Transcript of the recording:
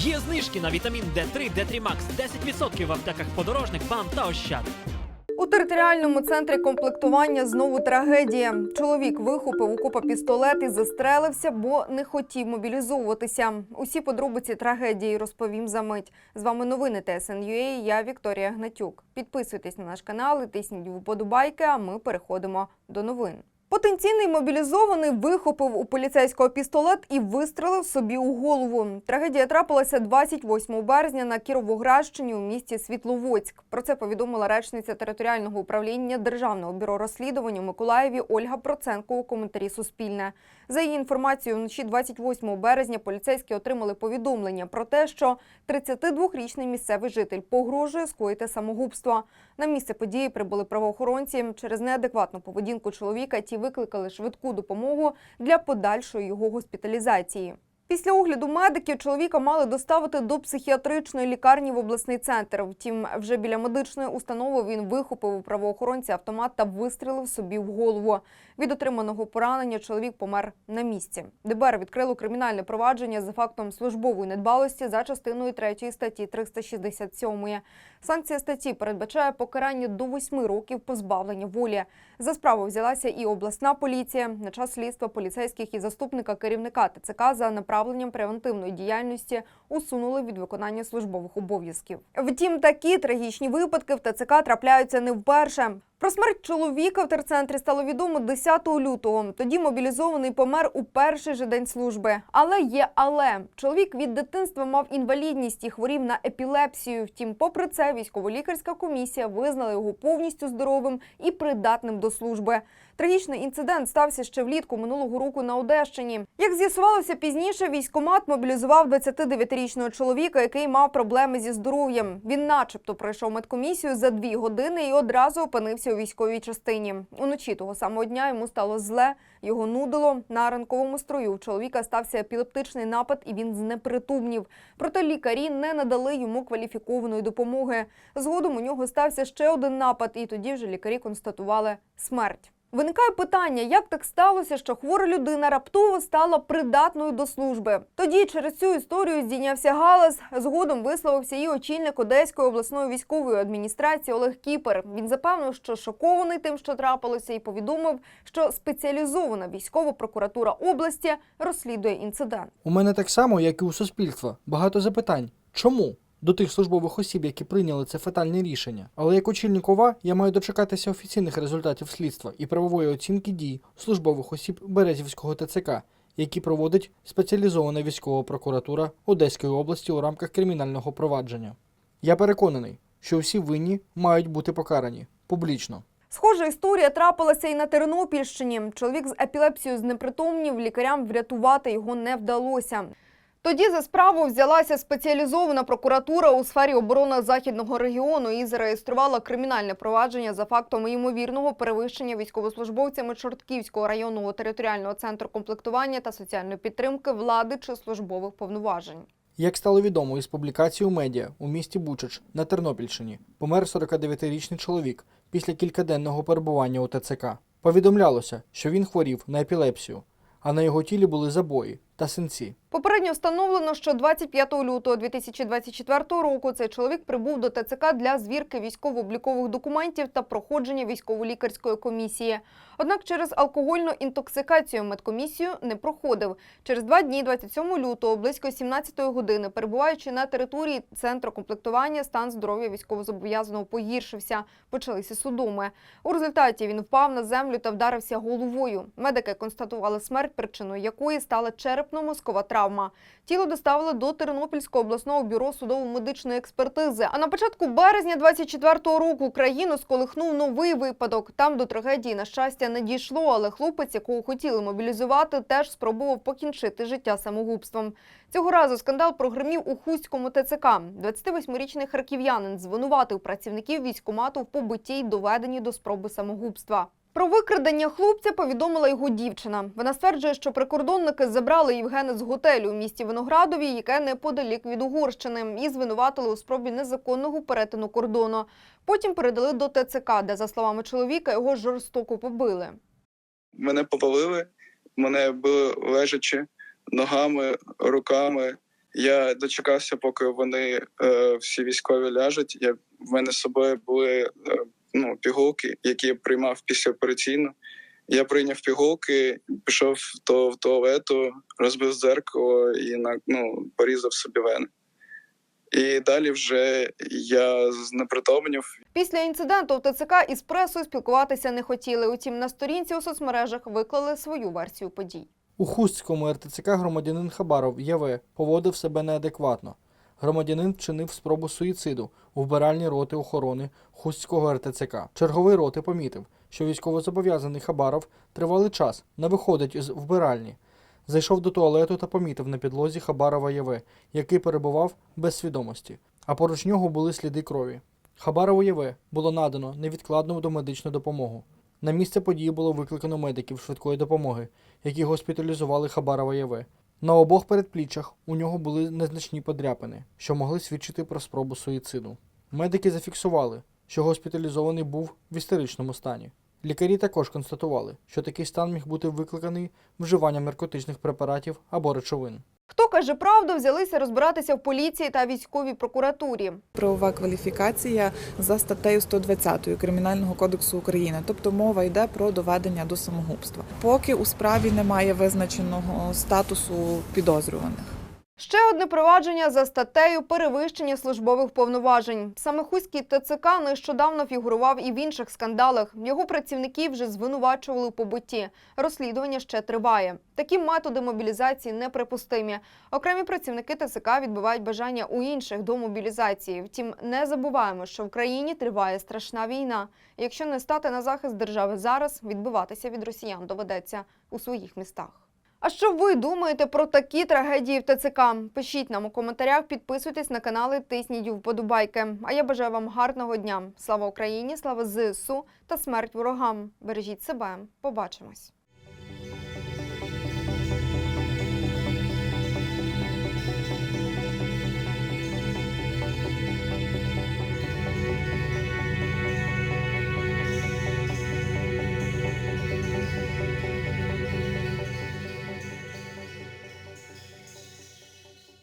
Є знижки на вітамін D3, D3 Max 10% в аптеках подорожник, бам та ощад. У територіальному центрі комплектування знову трагедія. Чоловік вихопив у копа пістолет і застрелився, бо не хотів мобілізовуватися. Усі подробиці трагедії розповім за мить. З вами новини ТСНЮА, Я Вікторія Гнатюк. Підписуйтесь на наш канал і тисніть вподобайки. А ми переходимо до новин. Потенційний мобілізований вихопив у поліцейського пістолет і вистрелив собі у голову. Трагедія трапилася 28 березня на Кіровоградщині у місті Світловодськ. Про це повідомила речниця територіального управління Державного бюро розслідувань у Миколаєві Ольга Проценко у коментарі Суспільне. За її інформацією, вночі 28 березня поліцейські отримали повідомлення про те, що 32-річний місцевий житель погрожує скоїти самогубство. На місце події прибули правоохоронці. Через неадекватну поведінку чоловіка ті викликали швидку допомогу для подальшої його госпіталізації. Після огляду медиків чоловіка мали доставити до психіатричної лікарні в обласний центр. Втім, вже біля медичної установи він вихопив у правоохоронця автомат та вистрілив собі в голову. Від отриманого поранення чоловік помер на місці. ДБР відкрило кримінальне провадження за фактом службової недбалості за частиною 3 статті 367. Санкція статті передбачає покарання до 8 років позбавлення волі. За справу взялася і обласна поліція. На час слідства поліцейських і заступника керівника ТЦК за направленням превентивної діяльності усунули від виконання службових обов'язків. Втім, такі трагічні випадки в ТЦК трапляються не вперше. Про смерть чоловіка в терцентрі стало відомо 10 лютого. Тоді мобілізований помер у перший же день служби. Але є але чоловік від дитинства мав інвалідність і хворів на епілепсію. Втім, попри це, військово-лікарська комісія визнала його повністю здоровим і придатним до служби. Трагічний інцидент стався ще влітку минулого року на Одещині. Як з'ясувалося пізніше, військомат мобілізував 29-річного чоловіка, який мав проблеми зі здоров'ям. Він, начебто, пройшов медкомісію за дві години і одразу опинився у військовій частині. Уночі того самого дня йому стало зле, його нудило. На ранковому строю у чоловіка стався епілептичний напад, і він знепритумнів. Проте лікарі не надали йому кваліфікованої допомоги. Згодом у нього стався ще один напад, і тоді вже лікарі констатували смерть. Виникає питання, як так сталося, що хвора людина раптово стала придатною до служби. Тоді через цю історію здійнявся галас. Згодом висловився і очільник Одеської обласної військової адміністрації Олег Кіпер. Він запевнив, що шокований тим, що трапилося, і повідомив, що спеціалізована військова прокуратура області розслідує інцидент. У мене так само, як і у суспільства, багато запитань. Чому? До тих службових осіб, які прийняли це фатальне рішення. Але як очільник ОВА я маю дочекатися офіційних результатів слідства і правової оцінки дій службових осіб Березівського ТЦК, які проводить спеціалізована військова прокуратура Одеської області у рамках кримінального провадження. Я переконаний, що всі винні мають бути покарані публічно. Схожа історія трапилася і на Тернопільщині. Чоловік з епілепсією знепритомнів, лікарям врятувати його не вдалося. Тоді за справу взялася спеціалізована прокуратура у сфері оборони західного регіону і зареєструвала кримінальне провадження за фактом ймовірного перевищення військовослужбовцями Чортківського районного територіального центру комплектування та соціальної підтримки влади чи службових повноважень. Як стало відомо із публікації у медіа у місті Бучач на Тернопільщині, помер 49-річний чоловік після кількаденного перебування у ТЦК. Повідомлялося, що він хворів на епілепсію, а на його тілі були забої та синці. Попередньо встановлено, що 25 лютого 2024 року цей чоловік прибув до ТЦК для звірки військово-облікових документів та проходження військово-лікарської комісії. Однак через алкогольну інтоксикацію медкомісію не проходив. Через два дні, 27 лютого, близько 17 години, перебуваючи на території центру комплектування, стан здоров'я військовозобов'язаного погіршився. Почалися судоми. У результаті він впав на землю та вдарився головою. Медики констатували смерть, причиною якої стала черепно-мозкова травма. Тіло доставили до Тернопільського обласного бюро судово-медичної експертизи. А на початку березня 24-го року країну сколихнув новий випадок. Там до трагедії, на щастя, не дійшло, але хлопець, якого хотіли мобілізувати, теж спробував покінчити життя самогубством. Цього разу скандал прогримів у Хуському ТЦК. 28-річний харків'янин звинуватив працівників військкомату в побитті й доведенні до спроби самогубства. Про викрадення хлопця повідомила його дівчина. Вона стверджує, що прикордонники забрали Євгена з готелю у місті Виноградові, яке неподалік від Угорщини, і звинуватили у спробі незаконного перетину кордону. Потім передали до ТЦК, де, за словами чоловіка, його жорстоко побили. Мене повалили, мене били лежачи ногами, руками, Я дочекався, поки вони е, всі військові ляжуть. Я в мене з собою були е, ну, пігулки, які я приймав післяопераційно. Я прийняв пігулки, пішов до в туалету, розбив дзеркало і на ну, порізав собі вени. І далі вже я знепритомнів, Після інциденту в ТЦК із пресою спілкуватися не хотіли. Утім, на сторінці у соцмережах виклали свою версію подій. У Хустському РТЦК громадянин Хабаров ЄВ поводив себе неадекватно. Громадянин вчинив спробу суїциду у вбиральні роти охорони Хустського РТЦК. Черговий роти помітив, що військовозобов'язаний Хабаров тривалий час не виходить з вбиральні. Зайшов до туалету та помітив на підлозі Хабарова ЄВ, який перебував без свідомості, а поруч нього були сліди крові. Хабарову ЄВ було надано невідкладну домедичну допомогу. На місце події було викликано медиків швидкої допомоги, які госпіталізували Хабарова ЄВ. На обох передпліччях у нього були незначні подряпини, що могли свідчити про спробу суїциду. Медики зафіксували, що госпіталізований був в істеричному стані. Лікарі також констатували, що такий стан міг бути викликаний вживанням наркотичних препаратів або речовин. Хто каже правду, взялися розбиратися в поліції та військовій прокуратурі. правова кваліфікація за статтею 120 Кримінального кодексу України, тобто мова йде про доведення до самогубства. Поки у справі немає визначеного статусу підозрюваних. Ще одне провадження за статтею перевищення службових повноважень. Саме Хуський ТЦК нещодавно фігурував і в інших скандалах. Його працівників вже звинувачували у побутті. Розслідування ще триває. Такі методи мобілізації неприпустимі. Окремі працівники ТЦК відбивають бажання у інших до мобілізації. Втім, не забуваємо, що в країні триває страшна війна. Якщо не стати на захист держави зараз, відбиватися від росіян доведеться у своїх містах. А що ви думаєте про такі трагедії в ТЦК? Пишіть нам у коментарях, підписуйтесь на канали, тисніть вподобайки. А я бажаю вам гарного дня. Слава Україні, слава ЗСУ та смерть ворогам. Бережіть себе. Побачимось.